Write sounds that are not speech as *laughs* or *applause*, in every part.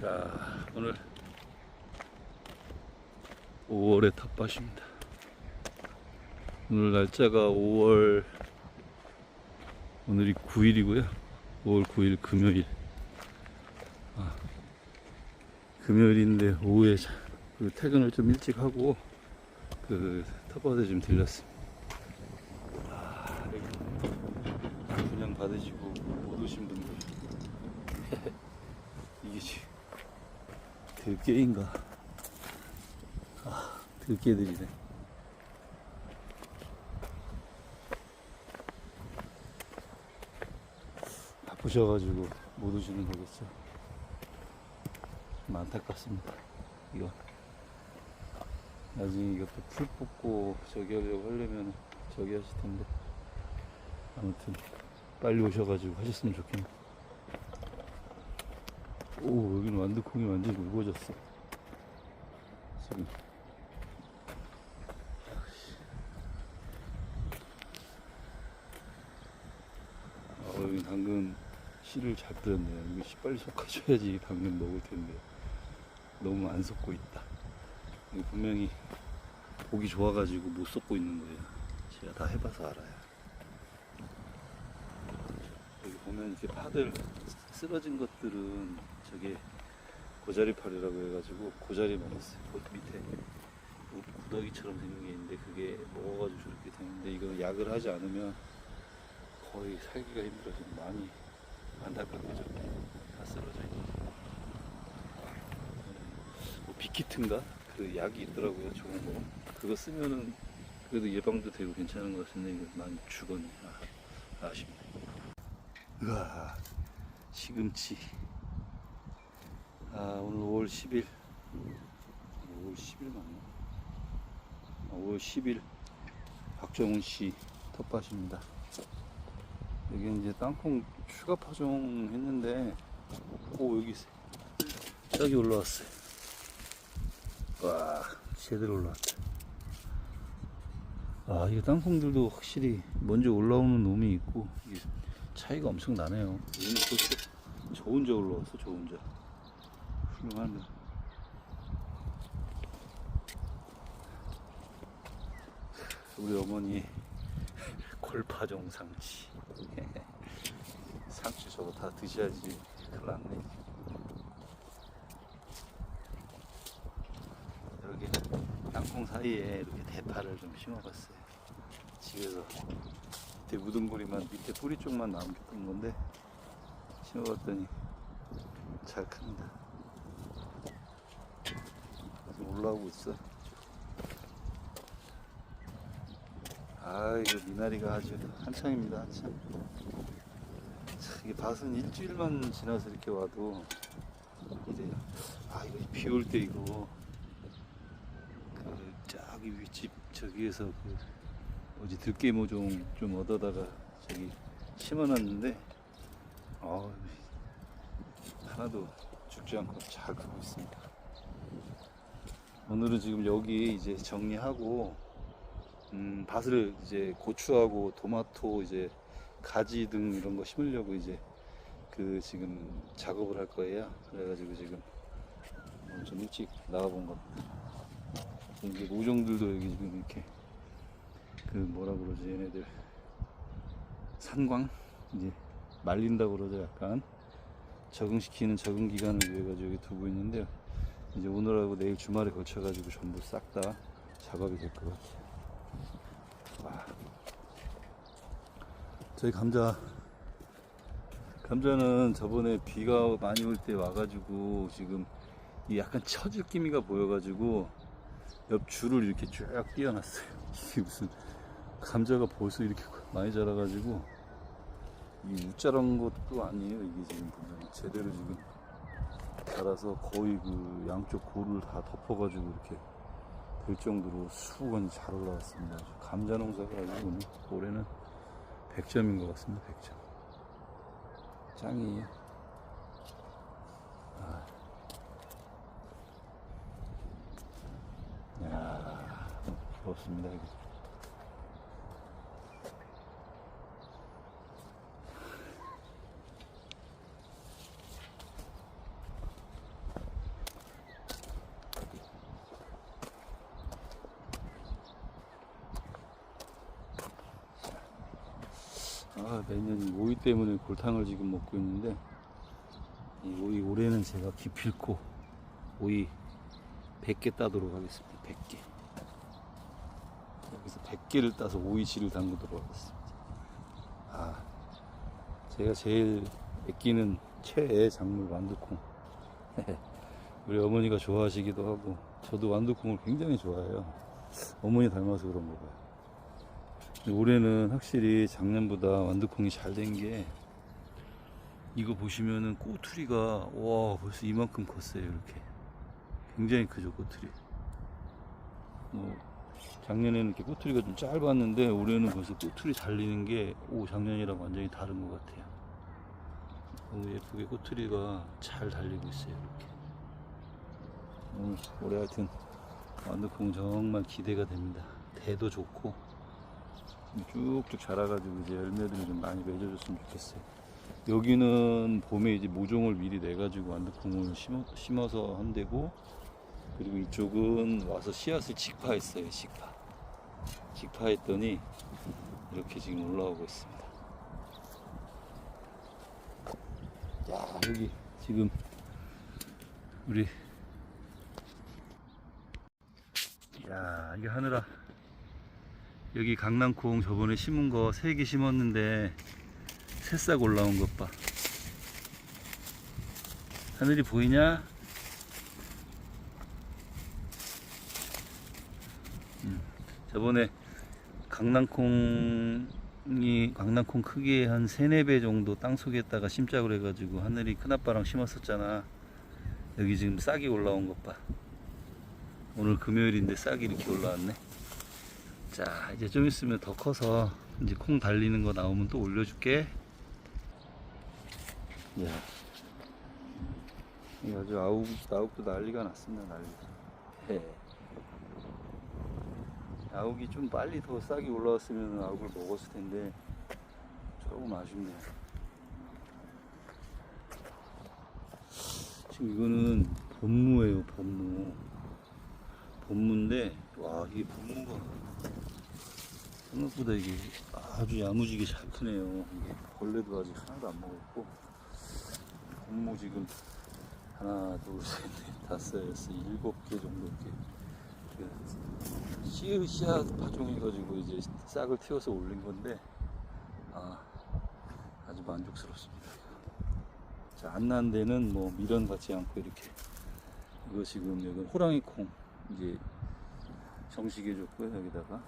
자, 오늘 5월의 텃밭입니다. 오늘 날짜가 5월 오늘이 9일이고요. 5월 9일 금요일. 아, 금요일인데 오후에 자- 그 퇴근을 좀 일찍 하고 그 텃밭에 좀 들렸습니다. 아, 여기 분양 받으시고 못 오신 분들 *laughs* 이게 지금 들깨인가? 아, 들깨들이네. 바쁘셔가지고 못 오시는 거겠죠. 좀 안타깝습니다. 이거. 나중에 이것도 풀 뽑고 저기 하려고 하려면 저기 하실 텐데. 아무튼 빨리 오셔가지고 하셨으면 좋겠네. 오, 여기는 완두콩이 완전히 우거졌어. 지금. 아, 여기 당근 씨를 잘 뿌렸네요. 이거 씨 빨리 솎아줘야지 당근 먹을 텐데. 너무 안 섞고 있다. 분명히 보기 좋아가지고 못 섞고 있는 거예요. 제가 다 해봐서 알아요. 여기 보면 이렇게 파들 쓰러진 것들은 저게 고자리파리라고 해가지고 고자리만 있어요. 그 밑에 구- 구더기처럼 생긴 게 있는데 그게 먹어가지고 저렇게 되는데 이거 약을 하지 않으면 거의 살기가 힘들어서 많이 안타깝죠. 다 쓰러져 있는. 뭐 빅히트인가 그 약이 있더라고요. 좋은 거. 그거 쓰면은 그래도 예방도 되고 괜찮은 것 같은데 이거 많이 죽었네. 아, 아쉽네. 으아, 시금치. 아, 오늘 5월 10일. 5월 10일 맞나? 아, 5월 10일 박정훈 씨 텃밭입니다. 여기 이제 땅콩 추가 파종 했는데, 오, 여기. 저기 올라왔어요. 와, 제대로 올라왔다. 아, 이게 땅콩들도 확실히 먼저 올라오는 놈이 있고, 이게 차이가 엄청 나네요. 벌써 저 혼자 올라왔어, 저 혼자. 훌륭하네. 우리 어머니 *laughs* 골파종 상치. *laughs* 상추 저거 다 드셔야지. 큰일 났네. 이렇게 땅콩 사이에 이렇게 대파를 좀 심어봤어요. 집에서 밑에 우등고리만 밑에 뿌리 쪽만 남은 건데 심어봤더니 잘 큽니다. 올라오고 있어. 아 이거 미나리가 아주 한창입니다 한창. 참, 이게 밭은 일주일만 지나서 이렇게 와도 이래요. 아 이거 비 올 때 이거 그 저기 윗집 저기에서 그 어디 들깨 모종 좀 얻어다가 저기 심어놨는데 아 하나도 죽지 않고 잘 크고 있습니다. 오늘은 지금 여기 이제 정리하고 음, 밭을 이제 고추하고 토마토 이제 가지 등 이런 거 심으려고 이제 그 지금 작업을 할 거예요. 그래가지고 지금 좀 일찍 나가본 겁니다. 이제 모종들도 여기 지금 이렇게 그 뭐라 그러지 얘네들 산광 이제 말린다고 그러죠 약간 적응시키는 적응 기간을 위해 가지고 여기 두고 있는데요 이제 오늘하고 내일 주말에 걸쳐 가지고 전부 싹 다 작업이 될 것 같아요 와 저희 감자 감자는 저번에 비가 많이 올 때 와가지고 지금 이 약간 처질 기미가 보여가지고 옆 줄을 이렇게 쭉 띄워놨어요. *laughs* 이게 무슨 감자가 벌써 이렇게 많이 자라가지고 이 우짜란 것도 아니에요. 이게 지금 보면 제대로 지금 자라서 거의 그 양쪽 골을 다 덮어가지고 이렇게 될 정도로 수건이 잘 올라왔습니다. 감자 농사가 오늘 올해는 100점인 것 같습니다. 100점. 짱이에요. 아. 야, 부럽습니다. 여기. 아, 매년 오이 때문에 골탕을 지금 먹고 있는데 이 오이 올해는 제가 기필코 오이 100개 따도록 하겠습니다. 100개. 여기서 100개를 따서 오이씨를 담그도록 하겠습니다. 아, 제가 제일 아끼는 최애 작물 완두콩. *laughs* 우리 어머니가 좋아하시기도 하고 저도 완두콩을 굉장히 좋아해요. 어머니 닮아서 그런 거 봐요. 올해는 확실히 작년보다 완두콩이 잘 된 게 이거 보시면은 꼬투리가 와 벌써 이만큼 컸어요 이렇게. 굉장히 크죠 꼬투리. 뭐 작년에는 이렇게 꼬투리가 좀 짧았는데 올해는 벌써 꼬투리 달리는 게 오 작년이랑 완전히 다른 것 같아요. 너무 예쁘게 꼬투리가 잘 달리고 있어요 이렇게. 음, 올해 하여튼 완두콩 정말 기대가 됩니다. 대도 좋고 쭉쭉 자라가지고 이제 열매들이 좀 많이 맺어줬으면 좋겠어요. 여기는 봄에 이제 모종을 미리 내가지고 완두콩을 심어, 심어 서 한대고 그리고 이쪽은 와서 씨앗을 직파했어요. 직파. 직파했더니 이렇게 지금 올라오고 있습니다. 야 여기 지금 우리 야 이게 하늘아 여기 강낭콩 저번에 심은 거세개 심었는데 새싹 올라온 것 봐. 하늘이 보이냐? 음, 저번에 강낭콩이 강낭콩 크기의 한 3, 4배 정도 땅 속에다가 심자고 그래가지고 하늘이 큰아빠랑 심었었잖아. 여기 지금 싹이 올라온 것 봐. 오늘 금요일인데 싹이 이렇게 올라왔네. 자 이제 좀 있으면 더 커서 이제 콩 달리는 거 나오면 또 올려줄게. 야. 아주 아욱 아욱도 난리가 났습니다 난리. 예. 아욱이 좀 빨리 더 싹이 올라왔으면 아욱을 먹었을 텐데 조금 아쉽네요. 지금 이거는 본무예요 본무. 본무인데 와 이게 본무가 생각보다 이게 아주 야무지게 잘 크네요. 이게 벌레도 아직 하나도 안 먹었고 본무 지금 하나, 둘, 셋, 넷, 다섯, 여섯, 일곱 개 정도 이렇게 그 씨앗 씨앗 파종해가지고 이제 싹을 틔워서 올린 건데 아 아주 만족스럽습니다. 자, 안난 데는 뭐 미련 받지 않고 이렇게 이거 지금 여기 호랑이 콩 이제 정식해 줬고요 여기다가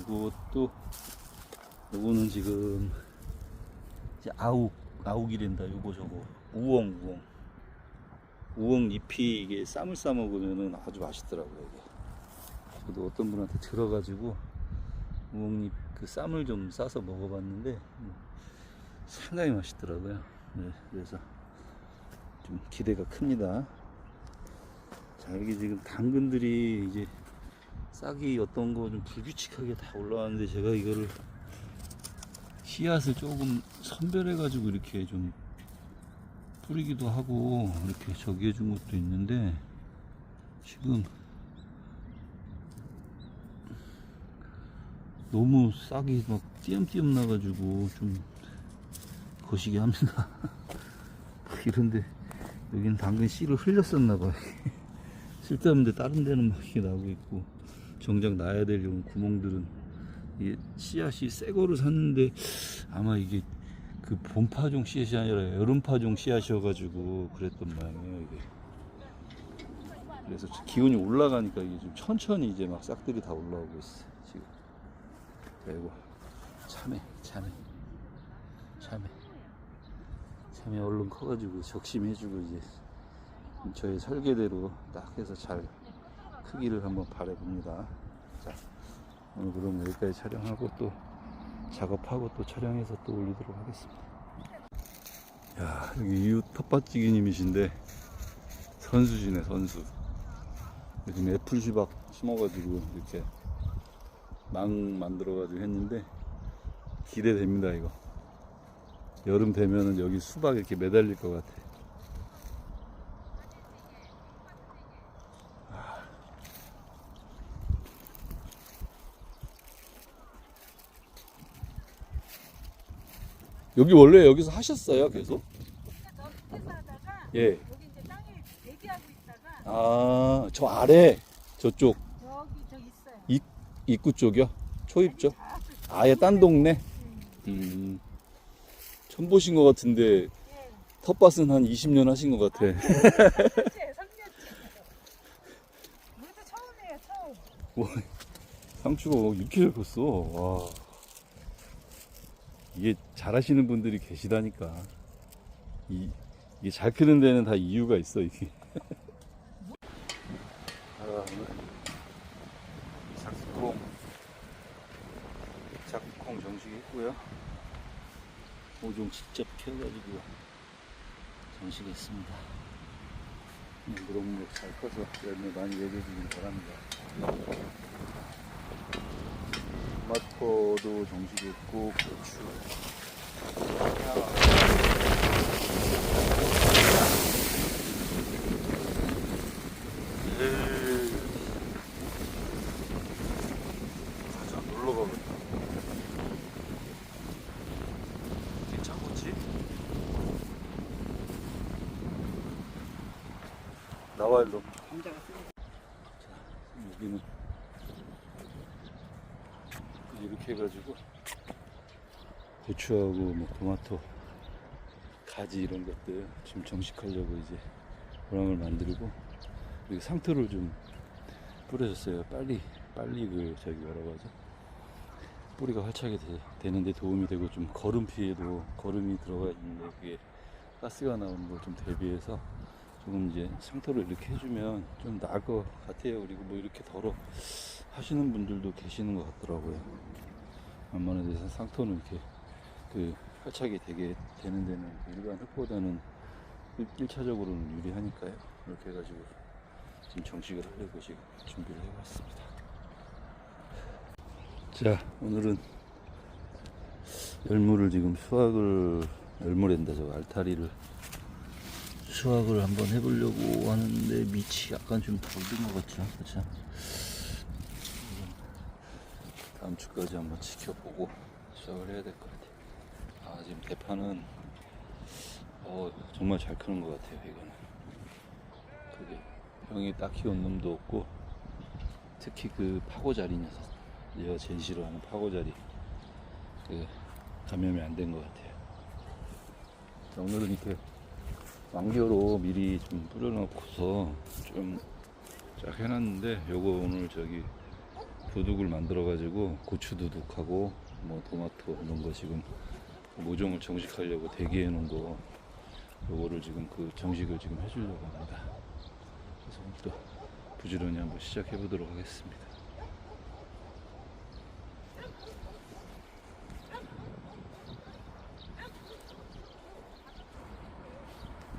이것도 요거는 지금 이제 아욱 아욱이랜다. 요거 저거. 우엉 우엉. 우엉 잎이 이게 쌈을 싸 먹으면은 아주 맛있더라고요 이게. 저도 어떤 분한테 들어가지고 우엉잎 그 쌈을 좀 싸서 먹어봤는데 음, 상당히 맛있더라고요. 네, 그래서 좀 기대가 큽니다. 자 여기 지금 당근들이 이제 싹이 어떤 거 좀 불규칙하게 다 올라왔는데 제가 이거를 씨앗을 조금 선별해 가지고 이렇게 좀 뿌리기도 하고 이렇게 저기 해준 것도 있는데 지금 너무 싹이 막 띄엄띄엄 나가지고 좀 거시기 합니다. *laughs* 이런데 여기는 당근 씨를 흘렸었나봐요. *laughs* 쓸데없는데 다른 데는 막 이렇게 나오고 있고 정작 나야 될 이런 구멍들은 이게 씨앗이 새 거를 샀는데 아마 이게 그 봄파종 씨앗이 아니라 여름파종 씨앗이어가지고 그랬던 모양이에요 이게. 그래서 기온이 올라가니까 이게 좀 천천히 이제 막 싹들이 다 올라오고 있어 지금. 자 이거 참외 참외 참외 참외 얼른 커가지고 적심해주고 이제 저의 설계대로 딱 해서 잘 크기를 한번 바라봅니다. 자, 오늘 그럼 여기까지 촬영하고 또 작업하고 또 촬영해서 또 올리도록 하겠습니다. 야, 여기 이웃 텃밭지기님이신데 선수시네, 선수. 요즘 애플 수박 심어가지고 이렇게 망 만들어가지고 했는데 기대됩니다, 이거. 여름 되면은 여기 수박 이렇게 매달릴 것 같아. 여기 원래 여기서 하셨어요 계속? 예. 여기 이제 땅에 대기하고 있다가 아, 저 아래 저쪽 저기 저 있어요. 이- 입구 쪽이요? 초입죠? 다 아예 딴 동네? 음, 음. 처음 보신 것 같은데 예. 텃밭은 한 20년 하신 것 같아. 3년째, 3년째. 우리도 처음이에요, 처음. 상추가 막 이렇게 컸어. 와. 이게 잘하시는 분들이 계시다니까. 이, 이게 잘 크는 데는 다 이유가 있어, 이게. 아, 작콩. 작콩 정식 했고요. 모종 직접 키워가지고 정식했습니다. 무럭무럭 잘 커서 열매 많이 먹여주길 바랍니다. 토마토도 정식했고 고추 에이. 가자 놀러 가겠다 괜찮겠지? 나와 일로 여기는 이렇게 해가지고 고추하고 뭐 토마토 가지 이런 것들 좀 정식하려고 이제 모랑을 만들고 여기 상토를 좀 뿌려줬어요 빨리 빨리 그 저기 뭐라고 하죠 뿌리가 활착이 되, 는데 도움이 되고 좀 거름 피해도 거름이 들어가 있는데 그게 가스가 나오는 걸 좀 대비해서 조금 이제 상토를 이렇게 해주면 좀 나을 것 같아요. 그리고 뭐 이렇게 덜어 하시는 분들도 계시는 것 같더라고요. 웬만한 데서 상토는 이렇게 그 활착이 되게 되는 데는 일반 흙보다는 1차적으로는 유리하니까요. 이렇게 해가지고 지금 정식을 하려고 지금 준비를 해봤습니다. 자, 오늘은 열무를 지금 수확을 열무랜다 저거 알타리를 수확을 한번 해보려고 하는데 밑이 약간 좀 덜든 것 같죠 그쵸 주까지 한번 지켜보고 수확을 해야 될 것 같아요. 아 지금 대파는 어, 정말 잘 크는 것 같아요 이거는. 그게 병이 딱히 온 놈도 없고 특히 그 파고자리 녀석. 얘가 제일 싫어하는 파고자리. 그 감염이 안 된 것 같아요. 자, 오늘은 이렇게 왕겨로 미리 좀 뿌려놓고서 좀 쫙 해놨는데 요거 오늘 저기 도둑을 만들어 가지고 고추 도둑하고 뭐 토마토 이런 거 지금 모종을 정식하려고 대기해 놓은 거 요거를 지금 그 정식을 지금 해주려고 합니다. 그래서 오늘 또 부지런히 한번 시작해 보도록 하겠습니다